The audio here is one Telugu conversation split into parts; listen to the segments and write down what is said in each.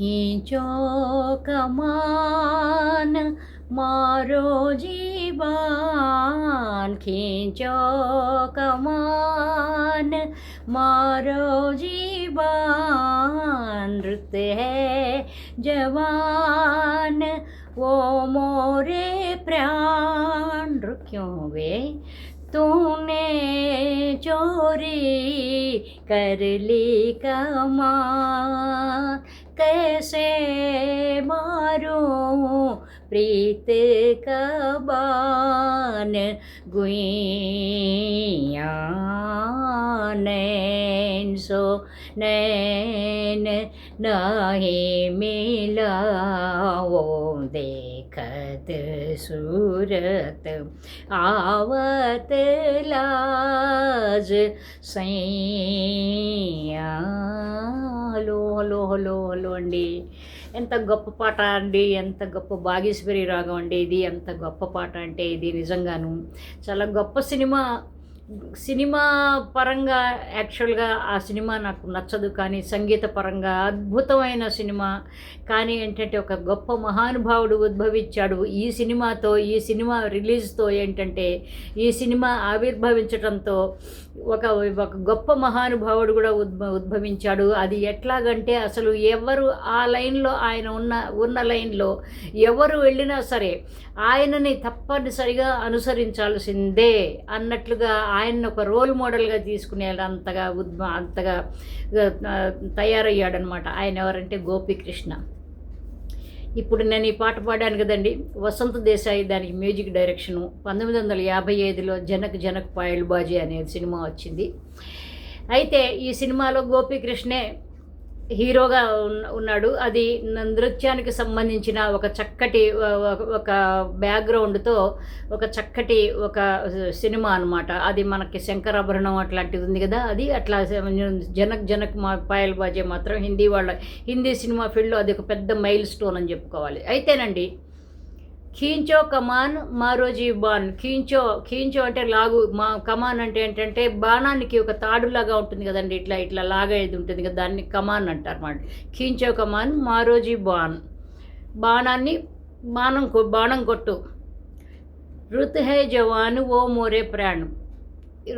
खींचो कमान, मारो जीवान। खींचो कमान, मारो जीवान। रुत है जवान, वो मोरे प्राण। रुक्यों वे, तूने चोरी कर ली कमान। કહેશે મારું પ્રીત કબાન ગુઈયાને સો નૈન નહીં મિલાવો દેખત સુરત આવત લાજ સૈયા హలో హలో హలో అండి. ఎంత గొప్ప పాట అండి ఎంత గొప్ప భాగేశ్వరి రాగం అండి ఇది ఎంత గొప్ప పాట అంటే ఇది నిజంగాను. చాలా గొప్ప సినిమా సినిమా పరంగా యాక్చువల్గా ఆ సినిమా నాకు నచ్చదు కానీ సంగీత పరంగా అద్భుతమైన సినిమా. కానీ ఏంటంటే ఒక గొప్ప మహానుభావుడు ఉద్భవించాడు. ఈ సినిమాతో ఈ సినిమా రిలీజ్తో ఏంటంటే ఈ సినిమా ఆవిర్భవించడంతో ఒక ఒక గొప్ప మహానుభావుడు కూడా ఉద్భ ఉద్భవించాడు. అది ఎట్లాగంటే అసలు ఎవరు ఆ లైన్లో ఆయన ఉన్న ఉన్న లైన్లో ఎవరు వెళ్ళినా సరే ఆయనని తప్పనిసరిగా అనుసరించాల్సిందే అన్నట్లుగా ఆయన ఒక రోల్ మోడల్గా తీసుకునే అంతగా ఉద్భ అంతగా తయారయ్యాడనమాట. ఆయన ఎవరంటే గోపీకృష్ణ. ఇప్పుడు నేను ఈ పాట పాడాను కదండి. వసంత దేశాయి దానికి మ్యూజిక్ డైరెక్షను పంతొమ్మిది వందల యాభై ఐదులో జనక్ జనక్ పాయల్ బాజీ అనే సినిమా వచ్చింది. అయితే ఈ సినిమాలో గోపీకృష్ణే హీరోగా ఉన్న- ఉన్నాడు. అది నృత్యానికి సంబంధించిన ఒక చక్కటి ఒక- ఒక బ్యాక్గ్రౌండ్తో ఒక చక్కటి ఒక సినిమా అన్నమాట. అది మనకి శంకరాభరణం అట్లాంటిది ఉంది కదా అది అట్లా జనక్ జనక్ మా పాయల్ బాజే మాత్రం హిందీ వాళ్ళ హిందీ సినిమా ఫీల్డ్లో అది ఒక పెద్ద మైల్ స్టోన్ అని చెప్పుకోవాలి. అయితేనండి ఖీంచో కమాన్ మారోజీ బాన్. ఖీంచో ఖీంచో అంటే లాగు మా కమాన్ అంటే ఏంటంటే బాణానికి ఒక తాడులాగా ఉంటుంది కదండి ఇట్లా ఇట్లా లాగేది ఉంటుంది కదా దాన్ని కమాన్ అంటారు అన్నమాట ఖీంచో కమాన్ మారోజీ బాన్. బాణాన్ని బాణం బాణం కొట్టు. ఋతు హే జవాన్ ఓ మోరే ప్రాణ్.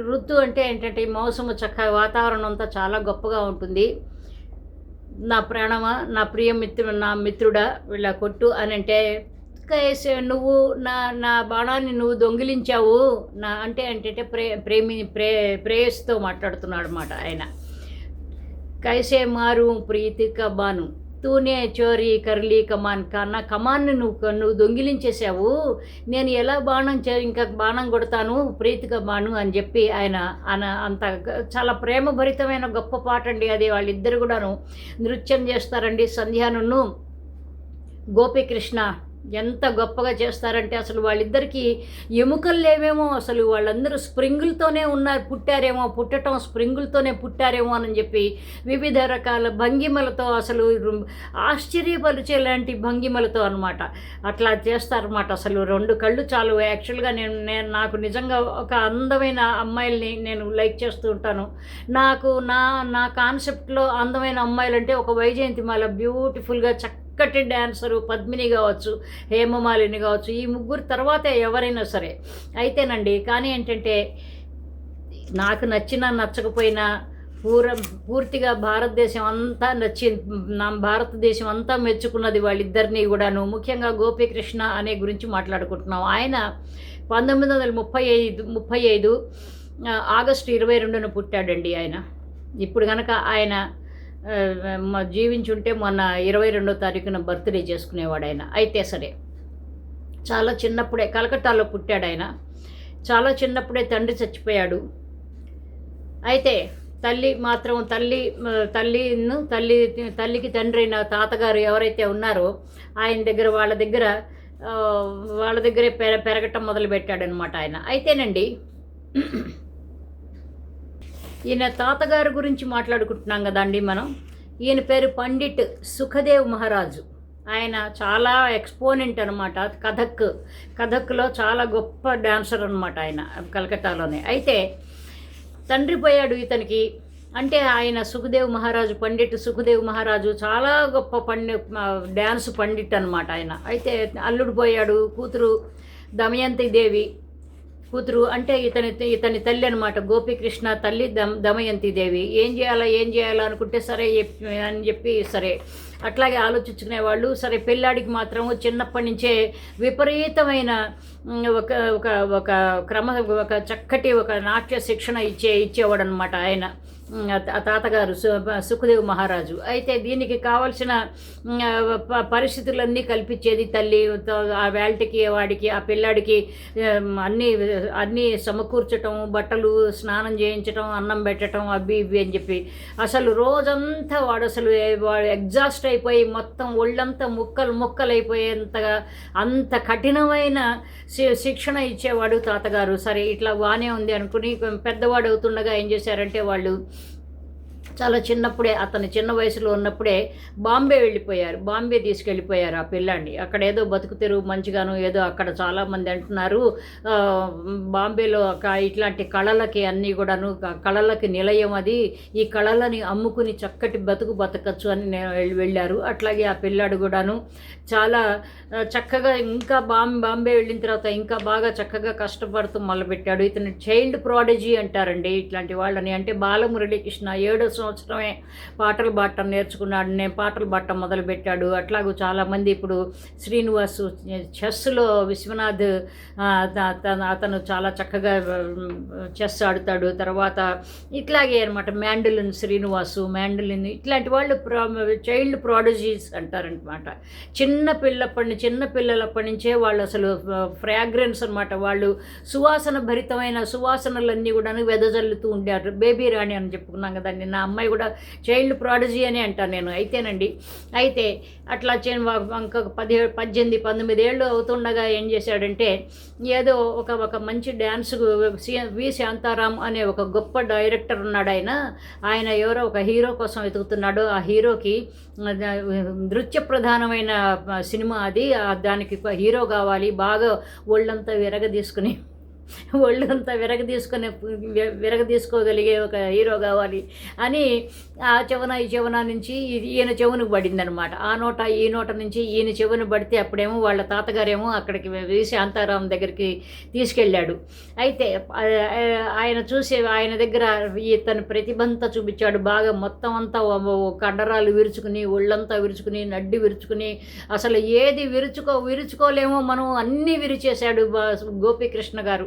ఋతు అంటే ఏంటంటే మౌసము చక్క వాతావరణం అంతా చాలా గొప్పగా ఉంటుంది. నా ప్రాణమా నా ప్రియ మిత్రు నా మిత్రుడా వీళ్ళ కొట్టు అని అంటే నువ్వు నా నా బాణాన్ని నువ్వు దొంగిలించావు. నా అంటే అంటే ప్రే ప్రేమి ప్రే ప్రేయస్తో మాట్లాడుతున్నాడు అనమాట ఆయన. కైసే మారు ప్రీతి కబాను తూనే చోరీ కర్లీ కమాన్. కా నా కమాన్ని నువ్వు నువ్వు దొంగిలించేసావు నేను ఎలా బాణం చే ఇంకా బాణం కొడతాను? ప్రీతిగా బాను అని చెప్పి ఆయన ఆయన అంత చాలా ప్రేమభరితమైన గొప్ప పాట అండి అది. వాళ్ళిద్దరు కూడాను నృత్యం చేస్తారండి. సంధ్యానును గోపీకృష్ణ. ఎంత గొప్పగా చేస్తారంటే అసలు వాళ్ళిద్దరికీ ఎముకలు లేవేమో అసలు వాళ్ళందరూ స్ప్రింగులతోనే ఉన్నారు పుట్టారేమో పుట్టటం స్ప్రింగులతోనే పుట్టారేమో అని చెప్పి వివిధ రకాల భంగిమలతో అసలు ఆశ్చర్యపరిచేలాంటి భంగిమలతో అనమాట అట్లా చేస్తారన్నమాట. అసలు రెండు కళ్ళు చాలు. యాక్చువల్గా నేను నేను నాకు నిజంగా ఒక అందమైన అమ్మాయిల్ని నేను లైక్ చేస్తూ ఉంటాను. నాకు నా నా కాన్సెప్ట్లో అందమైన అమ్మాయిలు అంటే ఒక వైజయంతిమాల బ్యూటిఫుల్గా చక్క ఒక్కటి డ్యాన్సరు పద్మిని కావచ్చు హేమమాలిని కావచ్చు ఈ ముగ్గురు తర్వాతే ఎవరైనా సరే. అయితేనండి కానీ ఏంటంటే నాకు నచ్చినా నచ్చకపోయినా పూర పూర్తిగా భారతదేశం అంతా నచ్చి నా భారతదేశం అంతా మెచ్చుకున్నది వాళ్ళిద్దరినీ కూడాను. ముఖ్యంగా గోపీకృష్ణ అనే గురించి మాట్లాడుకుంటున్నాం. ఆయన పంతొమ్మిది వందల ముప్పై ఐదు ముప్పై ఐదు ఆగస్టు ఇరవై రెండున పుట్టాడండి ఆయన. ఇప్పుడు కనుక ఆయన జీవించుంటే మొన్న ఇరవై రెండో తారీఖున బర్త్డే చేసుకునేవాడు ఆయన అయితే సరే చాలా చిన్నప్పుడే కలకత్తాలో పుట్టాడు ఆయన చాలా చిన్నప్పుడే తండ్రి చచ్చిపోయాడు. అయితే తల్లి మాత్రం తల్లి తల్లిను తల్లి తల్లికి తండ్రి అయిన తాతగారు ఎవరైతే ఉన్నారో ఆయన దగ్గర వాళ్ళ దగ్గర వాళ్ళ దగ్గరే పెర పెరగటం మొదలుపెట్టాడనమాట ఆయన. అయితేనండి ఈయన తాతగారి గురించి మాట్లాడుకుంటున్నాం కదండి మనం. ఈయన పేరు పండిట్ సుఖదేవ్ మహారాజు. ఆయన చాలా ఎక్స్పోనెంట్ అనమాట కథక్ కథక్లో చాలా గొప్ప డాన్సర్ అనమాట ఆయన కలకత్తాలోనే. అయితే తండ్రి పోయాడు ఇతనికి. అంటే ఆయన సుఖదేవ్ మహారాజు పండిట్ సుఖదేవ్ మహారాజు చాలా గొప్ప పండి డ్యాన్స్ పండిట్ అనమాట ఆయన. అయితే అల్లుడు పోయాడు కూతురు దమయంతి దేవి. కూతురు అంటే ఇతని ఇతని తల్లి అనమాట గోపీకృష్ణ తల్లి దమ దమయంతి దేవి. ఏం చేయాలా ఏం చేయాలా అనుకుంటే సరే అని చెప్పి సరే. అట్లాగే ఆలోచించుకునే వాళ్ళు సరే పెళ్ళాడికి మాత్రం చిన్నప్పటి నుంచే విపరీతమైన ఒక ఒక ఒక క్రమ ఒక చక్కటి ఒక నాట్య శిక్షణ ఇచ్చే ఇచ్చేవాడు అనమాట ఆయన. తాతగారు సు సుఖదేవ్ మహారాజు. అయితే దీనికి కావలసిన ప- పరిస్థితులన్నీ కల్పించేది తల్లి ఆ వేల్టికి వాడికి ఆ పిల్లాడికి అన్నీ అన్నీ సమకూర్చటం బట్టలు స్నానం చేయించటం అన్నం పెట్టడం అవి ఇవి అని చెప్పి. అసలు రోజంతా వాడు అసలు వాడు ఎగ్జాస్ట్ అయిపోయి మొత్తం ఒళ్ళంతా ముక్కలు ముక్కలు అయిపోయేంతగా అంత కఠినమైన శి- శిక్షణ ఇచ్చేవాడు తాతగారు. సరే ఇట్లా బాగానే ఉంది అనుకుని పెద్దవాడు అవుతుండగా ఏం చేశారంటే వాళ్ళు చాలా చిన్నప్పుడే అతను చిన్న వయసులో ఉన్నప్పుడే బాంబే వెళ్ళిపోయారు. బాంబే తీసుకెళ్ళిపోయారు ఆ పిల్లాన్ని. అక్కడ ఏదో బతుకు తెరువు మంచిగాను ఏదో అక్కడ చాలామంది అంటున్నారు. బాంబేలో ఒక ఇట్లాంటి కళలకి అన్నీ కూడాను కళలకి నిలయం అది. ఈ కళలని అమ్ముకుని చక్కటి బతుకు బతకచ్చు అని వెళ్ళారు. అట్లాగే ఆ పిల్లాడు కూడాను చాలా చక్కగా ఇంకా బాంబే బాంబే వెళ్ళిన తర్వాత ఇంకా బాగా చక్కగా కష్టపడుతూ మొదలుపెట్టాడు. ఇతను చైల్డ్ ప్రాడజీ అంటారండి ఇట్లాంటి వాళ్ళని. అంటే బాలమురళీకృష్ణ ఏడో సంవత్సరమే పాటలు పాడటం నేర్చుకున్నాడు నేను పాటలు పాడటం మొదలుపెట్టాడు. అట్లాగూ చాలామంది ఇప్పుడు శ్రీనివాసు చెస్లో విశ్వనాథ్ త- అతను చాలా చక్కగా చెస్ ఆడుతాడు. తర్వాత ఇట్లాగే అనమాట మ్యాండలిన్ శ్రీనివాసు మ్యాండలిన్ ఇట్లాంటి వాళ్ళు చైల్డ్ ప్రాడజీస్ అంటారనమాట చిన్న పిల్లప్పటి చిన్న పిల్లలప్పటి నుంచే వాళ్ళు అసలు ఫ్రాగ్రెన్స్ అనమాట వాళ్ళు సువాసన భరితమైన సువాసనలన్నీ కూడా వెదజల్లుతూ ఉండారు బేబీ రాణి అని చెప్పుకున్నాం కదండి నా అమ్మాయి కూడా చైల్డ్ ప్రాడజీ అని అంటాను నేను. అయితేనండి. అయితే అట్లా చే- పదిహేడు పద్దెనిమిది పంతొమ్మిది ఏళ్ళు అవుతుండగా ఏం చేశాడంటే ఏదో ఒక ఒక మంచి డ్యాన్స్ వి శాంతారాం అనే ఒక గొప్ప డైరెక్టర్ ఉన్నాడు ఆయన. ఆయన ఎవరో ఒక హీరో కోసం వెతుకుతున్నాడు. ఆ హీరోకి నృత్య ప్రధానమైన సినిమా అది. దానికి హీరో కావాలి. బాగా ఒళ్ళంతా ఒళ్ళు ఒళ్ళంతా విరగ తీసుకునే విరగ తీసుకోగలిగే ఒక హీరో కావాలి అని ఆ చెవన ఈ చెవన నుంచి ఇది ఈయన చెవును పడిందనమాట ఆ నోట ఈ నోట నుంచి ఈయన చెవును పడితే అప్పుడేమో వాళ్ళ తాతగారేమో అక్కడికి వి శాంతారాం దగ్గరికి తీసుకెళ్ళాడు. అయితే ఆయన చూసే ఆయన దగ్గర ఇతను ప్రతిభంతా చూపించాడు. బాగా మొత్తం అంతా కండరాలు విరుచుకుని ఒళ్ళంతా విరుచుకుని నడ్డి విరుచుకుని అసలు ఏది విరుచుకో విరుచుకోలేమో మనం అన్నీ విరిచేశాడు గోపీకృష్ణ గారు.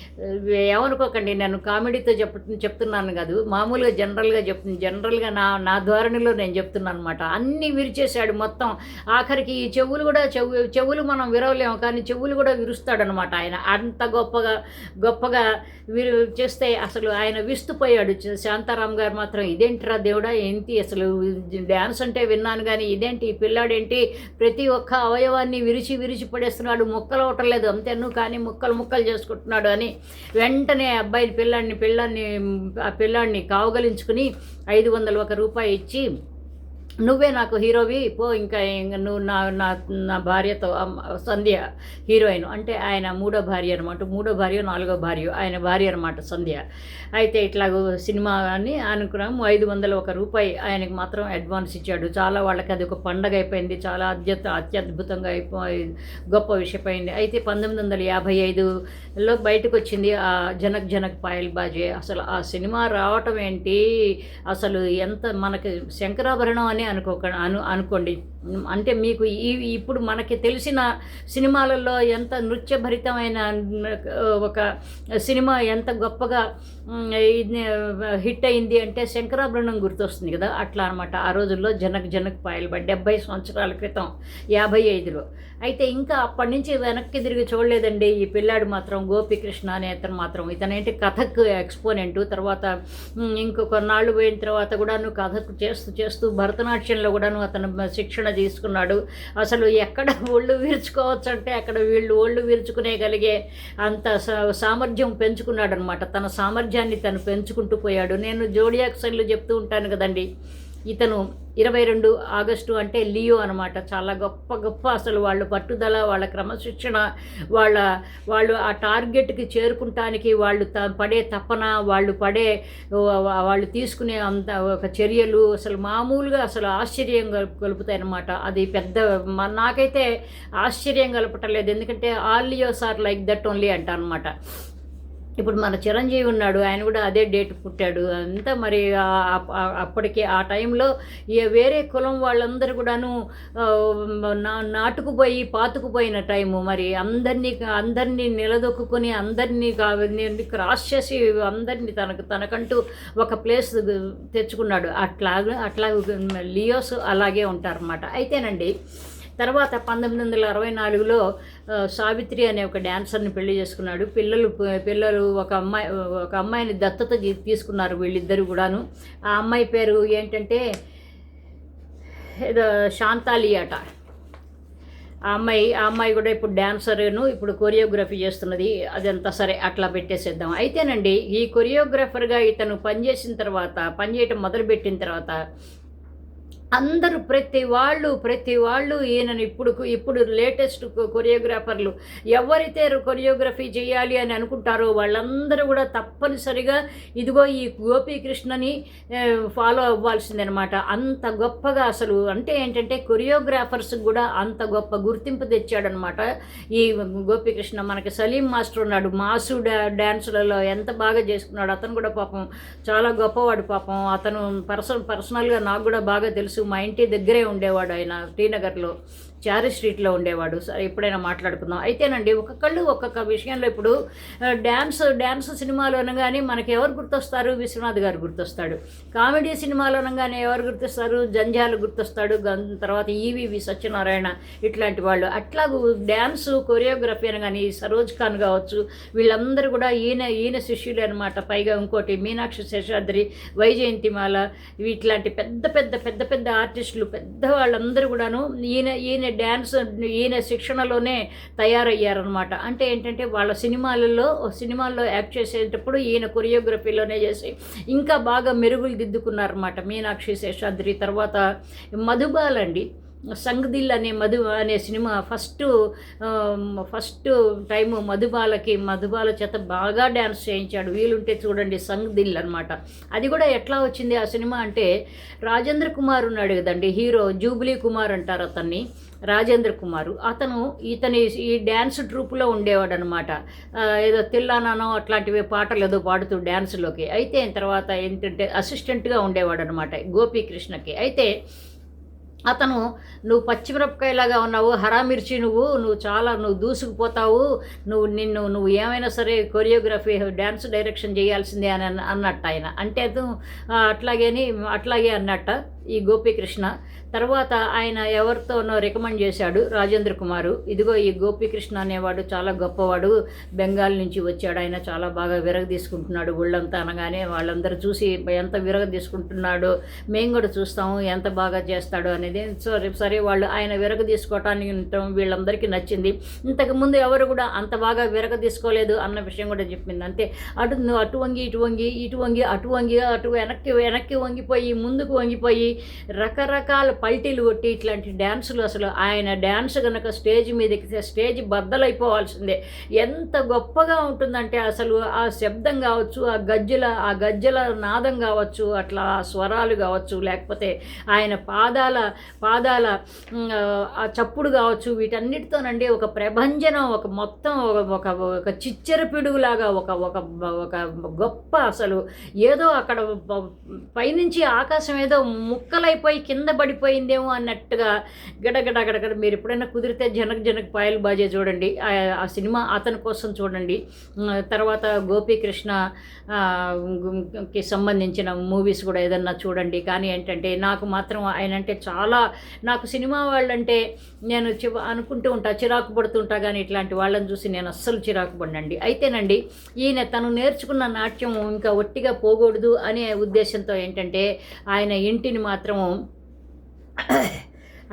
ఏమనుకోకండి నేను కామెడీతో చెప్ చెప్తున్నాను కాదు మామూలుగా జనరల్గా చెప్ జనరల్గా నా నా ధోరణిలో నేను చెప్తున్నాను అనమాట అన్నీ విరిచేశాడు మొత్తం. ఆఖరికి ఈ చెవులు కూడా చెవు చెవులు మనం విరవలేము కానీ చెవులు కూడా విరుస్తాడనమాట ఆయన. అంత గొప్పగా గొప్పగా విరు చేస్తే అసలు ఆయన విస్తుపోయాడు. శాంతారాం గారు మాత్రం ఇదేంటిరా దేవుడా ఏంటి అసలు డ్యాన్స్ అంటే విన్నాను కానీ ఇదేంటి ఈ పిల్లాడేంటి? ప్రతి ఒక్క అవయవాన్ని విరిచి విరిచి పడేస్తున్నాడు. ముక్కలు అవటలేదు అంతేను కానీ ముక్కలు ముక్కలు చేసుకుంటున్నాడు అని వెంటనే అబ్బాయి పిల్లాడిని పిల్లాన్ని ఆ పిల్లాడిని కావగలించుకుని ఐదు వందలు ఒక రూపాయి ఇచ్చి నువ్వే నాకు హీరోవి పో ఇంకా నువ్వు నా నా నా భార్యతో సంధ్య హీరోయిన్. అంటే ఆయన మూడో భార్య అనమాట మూడో భార్య నాలుగో భార్య ఆయన భార్య అనమాట సంధ్య. అయితే ఇట్లాగో సినిమా అని అనుకున్నాము ఐదు వందల ఒక రూపాయి ఆయనకు మాత్రం అడ్వాన్స్ ఇచ్చాడు. చాలా వాళ్ళకి అది ఒక పండగ అయిపోయింది. చాలా అత్యంత అత్యద్భుతంగా అయిపోయి గొప్ప విషయమైంది అయితే పంతొమ్మిది వందల యాభై ఐదులో బయటకు వచ్చింది ఆ జనక్ జనక్ పాయల్ బాజే. అసలు ఆ సినిమా రావటం ఏంటి? అసలు ఎంత మనకి శంకరాభరణం అని అనుకోక అను అనుకోండి. అంటే మీకు ఈ ఇప్పుడు మనకి తెలిసిన సినిమాలలో ఎంత నృత్యభరితమైన ఒక సినిమా ఎంత గొప్పగా ఇది, హిట్ అయింది అంటే శంకరాభరణం గుర్తొస్తుంది కదా. అట్లా అనమాట ఆ రోజుల్లో జనక్ జనక్ పాయలు డెబ్బై సంవత్సరాల క్రితం యాభై ఐదులో. అయితే ఇంకా అప్పటి నుంచి వెనక్కి తిరిగి చూడలేదండి ఈ పిల్లాడు మాత్రం గోపికృష్ణ అనే అతను మాత్రం. ఇతనేంటి కథక్ ఎక్స్పోనెంట్ తర్వాత ఉమ్, ఇంకో కొన్నాళ్ళు పోయిన తర్వాత కూడాను కథక్ చేస్తూ చేస్తూ భరతనాట్యంలో కూడాను అతను శిక్షణ తీసుకున్నాడు. అసలు ఎక్కడ ఒళ్ళు విరుచుకోవచ్చు అంటే అక్కడ వీళ్ళు ఒళ్ళు విరుచుకునేగలిగే అంత సా- సామర్థ్యం పెంచుకున్నాడు అనమాట తన సామర్థ్యాన్ని తను పెంచుకుంటూ పోయాడు. నేను జోడియాక్సన్లు చెప్తూ ఉంటాను కదండి. ఇతను ఇరవై రెండు ఆగస్టు అంటే లియో అనమాట చాలా గొప్ప గొప్ప అసలు వాళ్ళ పట్టుదల వాళ్ళ క్రమశిక్షణ వాళ్ళ వాళ్ళు ఆ టార్గెట్కి చేరుకుంటానికి వాళ్ళు త పడే తపన వాళ్ళు పడే వాళ్ళు తీసుకునే అంత ఒక చర్యలు అసలు మామూలుగా అసలు ఆశ్చర్యం గలుపుతాయి అనమాట అది పెద్ద మ- నాకైతే ఆశ్చర్యం కలపటలేదు ఎందుకంటే all Leo are like that only అంట అనమాట ఇప్పుడు మన చిరంజీవి ఉన్నాడు ఆయన కూడా అదే డేట్ పుట్టాడు. అంతా మరి అప్పటికే ఆ- టైంలో ఏ వేరే కులం వాళ్ళందరూ కూడాను నా నాటుకుపోయి పాతుకుపోయిన టైము. మరి అందరినీ అందరినీ నిలదొక్కుని అందరినీ క్రాస్ చేసి అందరినీ తనకు తనకంటూ ఒక ప్లేస్ తెచ్చుకున్నాడు. అట్లా అట్లా లియోస్ అలాగే ఉంటారన్నమాట. అయితేనండి తర్వాత పంతొమ్మిది వందల అరవై నాలుగులో సావిత్రి అనే ఒక డ్యాన్సర్ని పెళ్ళి చేసుకున్నాడు. పిల్లలు పిల్లలు ఒక అమ్మాయి ఒక అమ్మాయిని దత్తత తీసుకున్నారు వీళ్ళిద్దరు కూడాను. ఆ అమ్మాయి పేరు ఏంటంటే ఏదో శాంతాలి అట. ఆ అమ్మాయి ఆ అమ్మాయి కూడా ఇప్పుడు డ్యాన్సర్ను ఇప్పుడు కొరియోగ్రఫీ చేస్తున్నది. అదంతా సరే అట్లా పెట్టేసేద్దాం. అయితేనండి ఈ కొరియోగ్రాఫర్గా ఇతను పనిచేసిన తర్వాత పనిచేయటం మొదలుపెట్టిన తర్వాత అందరూ ప్రతి వాళ్ళు ప్రతి వాళ్ళు ఈయనను ఇప్పుడు ఇప్పుడు లేటెస్ట్ కొరియోగ్రాఫర్లు ఎవరైతే కొరియోగ్రఫీ చేయాలి అని అనుకుంటారో వాళ్ళందరూ కూడా తప్పనిసరిగా ఇదిగో ఈ గోపీకృష్ణని ఫాలో అవ్వాల్సిందనమాట అంత గొప్పగా అసలు అంటే ఏంటంటే కొరియోగ్రాఫర్స్ కూడా అంత గొప్ప గుర్తింపు తెచ్చాడనమాట ఈ గోపీకృష్ణ మనకి సలీం మాస్టర్ ఉన్నాడు మాసు డా డ్యాన్సులలో ఎంత బాగా చేసుకున్నాడు అతను కూడా పాపం చాలా గొప్పవాడు పాపం. అతను పర్సన్ పర్సనల్గా నాకు కూడా బాగా తెలుసు. మా ఇంటి దగ్గరే ఉండేవాడు ఆయన టీనగర్లో చారి స్ట్రీట్లో ఉండేవాడు. సరే ఎప్పుడైనా మాట్లాడుకుందాం. అయితేనండి ఒక్కొక్కళ్ళు ఒక్కొక్క విషయంలో ఇప్పుడు డ్యాన్స్ డ్యాన్స్ సినిమాలో అనగానే మనకి ఎవరు గుర్తొస్తారు? విశ్వనాథ్ గారు గుర్తొస్తాడు. కామెడీ సినిమాలో అనగానే ఎవరు గుర్తొస్తారు? జంజాలు గుర్తొస్తాడు. తర్వాత ఈవివి సత్యనారాయణ ఇట్లాంటి వాళ్ళు. అట్లాగూ డ్యాన్స్ కొరియోగ్రఫీ అనగానే సరోజ్ ఖాన్ కావచ్చు వీళ్ళందరూ కూడా ఈయన ఈయన శిష్యులే అనమాట పైగా ఇంకోటి మీనాక్షి శేషాద్రి వైజయంతిమాల ఇట్లాంటి పెద్ద పెద్ద పెద్ద పెద్ద ఆర్టిస్టులు పెద్ద వాళ్ళందరూ కూడాను ఈయన ఈయన డ్యాన్స్ ఈయన శిక్షణలోనే తయారయ్యారనమాట అంటే ఏంటంటే వాళ్ళ సినిమాలలో సినిమాల్లో యాక్ట్ చేసేటప్పుడు ఈయన కొరియోగ్రఫీలోనే చేసి ఇంకా బాగా మెరుగులు దిద్దుకున్నారన్నమాట. మీనాక్షి శేషాద్రి తర్వాత మధుబాలండి. సంగదిల్ అనే మధు అనే సినిమా ఫస్ట్ ఫస్ట్ టైము మధుబాలకి మధుబాల చేత బాగా డ్యాన్స్ చేయించాడు. వీలుంటే చూడండి సంగదిల్ అనమాట అది కూడా ఎట్లా వచ్చింది ఆ సినిమా అంటే రాజేంద్ర కుమార్ ఉన్నాడు కదండి హీరో జూబ్లీ కుమార్ అంటారు అతన్ని రాజేంద్ర కుమారు. అతను ఇతని ఈ డ్యాన్స్ ట్రూప్లో ఉండేవాడు అనమాట ఏదో తిల్లానానో అట్లాంటివి పాటలు ఏదో పాడుతూ డ్యాన్స్లోకి అయితే తర్వాత ఏంటంటే అసిస్టెంట్గా ఉండేవాడు అనమాట గోపీకృష్ణకి. అయితే అతను నువ్వు పచ్చిమిరపకాయలాగా ఉన్నావు హరామిర్చి నువ్వు నువ్వు చాలా నువ్వు దూసుకుపోతావు నువ్వు నిన్ను నువ్వు ఏమైనా సరే కొరియోగ్రఫీ డ్యాన్స్ డైరెక్షన్ చేయాల్సిందే అని అన్నట్టు ఆయన. అంటే అతను అట్లాగేని అట్లాగే అన్నట్ట. ఈ గోపీకృష్ణ. తర్వాత ఆయన ఎవరితోనో రికమెండ్ చేశాడు రాజేంద్ర కుమారు. ఇదిగో ఈ గోపీకృష్ణ అనేవాడు చాలా గొప్పవాడు. బెంగాల్ నుంచి వచ్చాడు. ఆయన చాలా బాగా విరగ తీసుకుంటున్నాడు. ఒళ్ళంతా అనగానే వాళ్ళందరూ చూసి ఎంత విరగ తీసుకుంటున్నాడో మేము కూడా చూస్తాము. ఎంత బాగా చేస్తాడు అనేది సో సరే వాళ్ళు ఆయన విరగ తీసుకోవటానికి ఉండటం వీళ్ళందరికీ నచ్చింది. ఇంతకుముందు ఎవరు కూడా అంత బాగా విరగ తీసుకోలేదు అన్న విషయం కూడా చెప్పింది. అంతే. అటు అటు వంగి ఇటు వంగి ఇటు వంగి అటు వంగి అటు వెనక్కి వెనక్కి వంగిపోయి ముందుకు వంగిపోయి రకరకాల పల్టీలు కొట్టి ఇట్లాంటి డ్యాన్సులు అసలు ఆయన డ్యాన్స్ కనుక స్టేజ్ మీదకి స్టేజ్ బద్దలైపోవాల్సిందే. ఎంత గొప్పగా ఉంటుందంటే అసలు ఆ శబ్దం కావచ్చు ఆ గజ్జల ఆ గజ్జల నాదం కావచ్చు అట్లా ఆ స్వరాలు కావచ్చు లేకపోతే ఆయన పాదాల పాదాల ఆ చప్పుడు కావచ్చు వీటన్నిటితోనండి ఒక ప్రభంజనం ఒక మొత్తం ఒక ఒక ఒక చిచ్చర పిడుగులాగా ఒక ఒక ఒక గొప్ప అసలు ఏదో అక్కడ పైనుంచి ఆకాశం ఏదో ముక్కలైపోయి కింద పడిపోయిందేమో అన్నట్టుగా గడగడ గడగడ మీరు ఎప్పుడైనా కుదిరితే జనక్ జనక్ పాయల్ బాజే చూడండి. ఆ- ఆ సినిమా అతని కోసం చూడండి. తర్వాత గోపీకృష్ణ కి సంబంధించిన మూవీస్ కూడా ఏదన్నా చూడండి. కానీ ఏంటంటే నాకు మాత్రం ఆయన అంటే చాలా నాకు సినిమా వాళ్ళంటే నేను చివ అనుకుంటూ ఉంటా చిరాకు పడుతుంటా కానీ ఇట్లాంటి వాళ్ళని చూసి నేను అస్సలు చిరాకు పడినండి. అయితేనండి ఈయన తను నేర్చుకున్న నాట్యం ఇంకా ఒట్టిగా పోకూడదు అనే ఉద్దేశంతో ఏంటంటే ఆయన ఇంటిని మాత్రము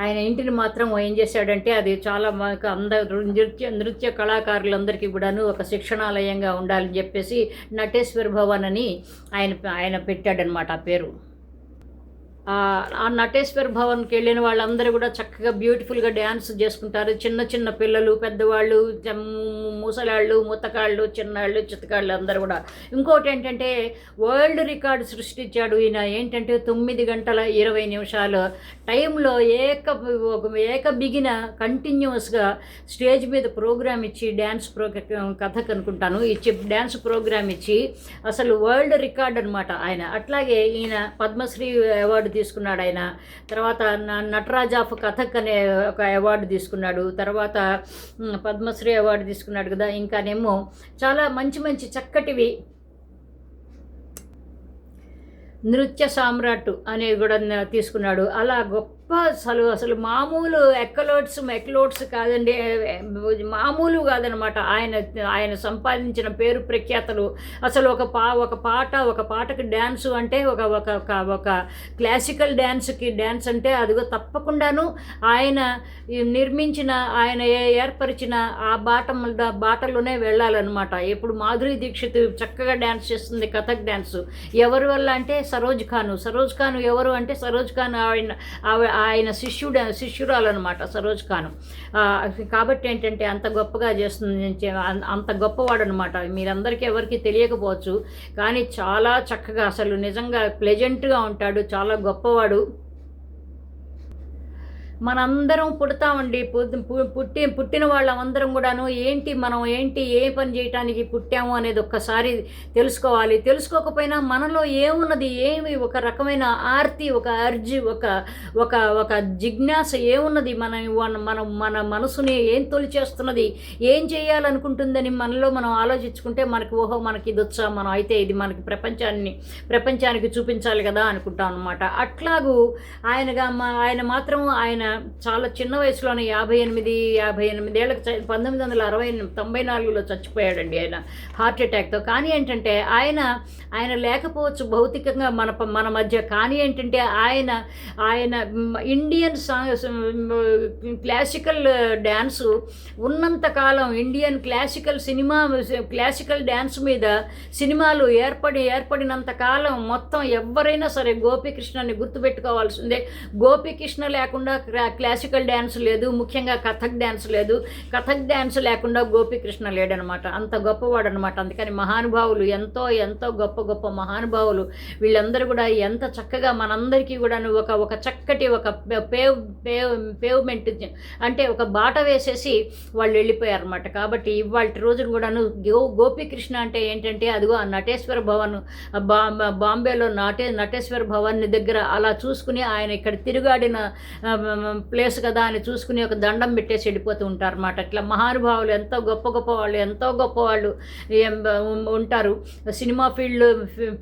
ఆయన ఇంటిని మాత్రం ఏం చేశాడంటే అది చాలా మాకు అందరు నృత్య నృత్య కళాకారులందరికీ కూడాను ఒక శిక్షణాలయంగా ఉండాలని చెప్పేసి నటేశ్వర భవన్ అని ఆయన ఆయన పెట్టాడనమాట ఆ పేరు. ఆ నటేశ్వర్ భవన్కి వెళ్ళిన వాళ్ళందరూ కూడా చక్కగా బ్యూటిఫుల్గా డ్యాన్స్ చేసుకుంటారు. చిన్న చిన్న పిల్లలు పెద్దవాళ్ళు జమ్- ముసలాళ్ళు ముత్తకాళ్ళు చిన్నాళ్ళు చిత్తకాళ్ళు అందరూ కూడా. ఇంకోటి ఏంటంటే వరల్డ్ రికార్డు సృష్టించాడు ఈయన. ఏంటంటే తొమ్మిది గంటల ఇరవై నిమిషాలు. టైంలో ఏక ఒక ఏక బిగిన కంటిన్యూస్గా స్టేజ్ మీద ప్రోగ్రామ్ ఇచ్చి డ్యాన్స్ ప్రోగ్రామ్ కథకు అనుకుంటాను. ఇచ్చి డ్యాన్స్ ప్రోగ్రామ్ ఇచ్చి అసలు వరల్డ్ రికార్డ్ అనమాట ఆయన. అట్లాగే ఈయన పద్మశ్రీ అవార్డు తీసుకున్నాడు ఆయన తర్వాత నటరాజ్ ఆఫ్ కథక్ అనే ఒక అవార్డు తీసుకున్నాడు. తర్వాత పద్మశ్రీ అవార్డు తీసుకున్నాడు కదా. ఇంకానేమో చాలా మంచి మంచి చక్కటివి. నృత్య సామ్రాట్ అనేవి కూడా తీసుకున్నాడు. అలా గొప్ప అసలు అసలు మామూలు ఎక్కలోట్స్ మెక్లోట్స్ కాదండి మామూలు కాదనమాట. ఆయన ఆయన సంపాదించిన పేరు ప్రఖ్యాతలు. అసలు ఒక పా ఒక పాట ఒక పాటకి డ్యాన్సు అంటే ఒక ఒక ఒక- క్లాసికల్ డ్యాన్స్కి డ్యాన్స్ అంటే అదిగో తప్పకుండాను ఆయన నిర్మించిన ఆయన ఏ- ఏర్పరిచిన ఆ బాట బాటలోనే వెళ్ళాలన్నమాట. ఇప్పుడు మాధురి దీక్షిత్ చక్కగా డ్యాన్స్ చేస్తుంది కథక్ డ్యాన్స్. ఎవరి వల్ల అంటే సరోజ్ ఖాను. సరోజ్ ఖాన్ ఎవరు అంటే సరోజ్ ఖాన్ ఆయన ఆయన శిష్యుడు శిష్యురాలు అనమాట సరోజ్ ఖాన్ కాబట్టి ఏంటంటే అంత గొప్పగా చేస్తుంది అంత గొప్పవాడు అనమాట మీరందరికీ ఎవరికి తెలియకపోవచ్చు కానీ చాలా చక్కగా అసలు నిజంగా ప్లెజెంట్గా ఉంటాడు చాలా గొప్పవాడు. మనందరం పుడతామండి. పుట్టి పుట్టిన వాళ్ళందరం కూడాను ఏంటి మనం ఏంటి ఏ పని చేయటానికి పుట్టాము అనేది ఒక్కసారి తెలుసుకోవాలి. తెలుసుకోకపోయినా మనలో ఏమున్నది? ఏమి ఒక రకమైన ఆర్తి ఒక అర్జి ఒక ఒక ఒక జిజ్ఞాస ఏమున్నది? మన మన- మనం మన మనసుని ఏం తొలిచేస్తున్నది? ఏం చేయాలనుకుంటుందని మనలో మనం ఆలోచించుకుంటే మనకి ఓహో మనకి ఇది వచ్చా? మనం అయితే ఇది మనకి ప్రపంచాన్ని ప్రపంచానికి చూపించాలి కదా అనుకుంటాం అనమాట అట్లాగూ ఆయనగా మా ఆయన మాత్రం ఆయన చాలా చిన్న వయసులోనే యాభై ఎనిమిది యాభై ఎనిమిది ఏళ్ళకి పంతొమ్మిది వందల అరవై తొంభై నాలుగులో చచ్చిపోయాడండి ఆయన. హార్ట్ అటాక్తో. కానీ ఏంటంటే ఆయన ఆయన లేకపోవచ్చు భౌతికంగా మన ప- మన మధ్య. కానీ ఏంటంటే ఆయన ఆయన ఇండియన్ సా- క్లాసికల్ డ్యాన్సు ఉన్నంతకాలం Indian classical cinema classical dance మీద సినిమాలు ఏర్పడి ఏర్పడినంత కాలం మొత్తం ఎవరైనా సరే గోపికృష్ణని గుర్తుపెట్టుకోవాల్సిందే. గోపికృష్ణ లేకుండా క్లాసికల్ డ్యాన్స్ లేదు ముఖ్యంగా కథక్ డ్యాన్స్ లేదు. కథక్ డ్యాన్స్ లేకుండా గోపీకృష్ణ లేడనమాట. అంత గొప్పవాడు అనమాట అందుకని మహానుభావులు ఎంతో ఎంతో గొప్ప గొప్ప మహానుభావులు. వీళ్ళందరూ కూడా ఎంత చక్కగా మనందరికీ కూడా ఒక ఒక చక్కటి ఒక పేవ్ పేవ్ పేవ్మెంట్ అంటే ఒక బాట వేసేసి వాళ్ళు వెళ్ళిపోయారు అనమాట కాబట్టి ఇవాళ రోజున కూడాను గో గోపీకృష్ణ అంటే ఏంటంటే అదిగో ఆ నటేశ్వర భవన్ బా- బాంబేలో నాటే నటేశ్వర భవన్ దగ్గర అలా చూసుకుని ఆయన ఇక్కడ తిరుగాడిన ప్లేస్ కదా అని చూసుకుని ఒక దండం పెట్టేసి వెళ్ళిపోతూ ఉంటారు అనమాట ఇట్లా మహానుభావులు ఎంతో గొప్ప గొప్ప వాళ్ళు ఎంతో గొప్ప వాళ్ళు ఉంటారు. సినిమా ఫీల్డ్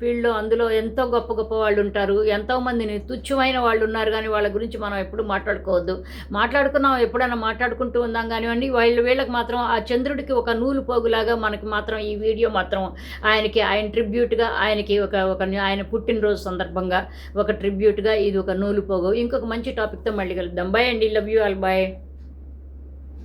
ఫీల్డ్లో అందులో ఎంతో గొప్ప గొప్ప వాళ్ళు ఉంటారు. ఎంతో మందిని తుచ్చమైన వాళ్ళు ఉన్నారు కానీ వాళ్ళ గురించి మనం ఎప్పుడు మాట్లాడుకోవద్దు. మాట్లాడుకున్నాం ఎప్పుడైనా మాట్లాడుకుంటూ ఉందాం కానివ్వండి వీళ్ళ వీళ్ళకి మాత్రం ఆ చంద్రుడికి ఒక నూలు పోగులాగా మనకి మాత్రం ఈ వీడియో మాత్రం ఆయనకి ఆయన ట్రిబ్యూట్గా ఆయనకి ఒక ఒక ఆయన పుట్టినరోజు సందర్భంగా ఒక ట్రిబ్యూట్గా ఇది ఒక నూలు పోగు. ఇంకొక మంచి టాపిక్తో మళ్ళీ కలుద్దాం. દંબાઈ and D love you all by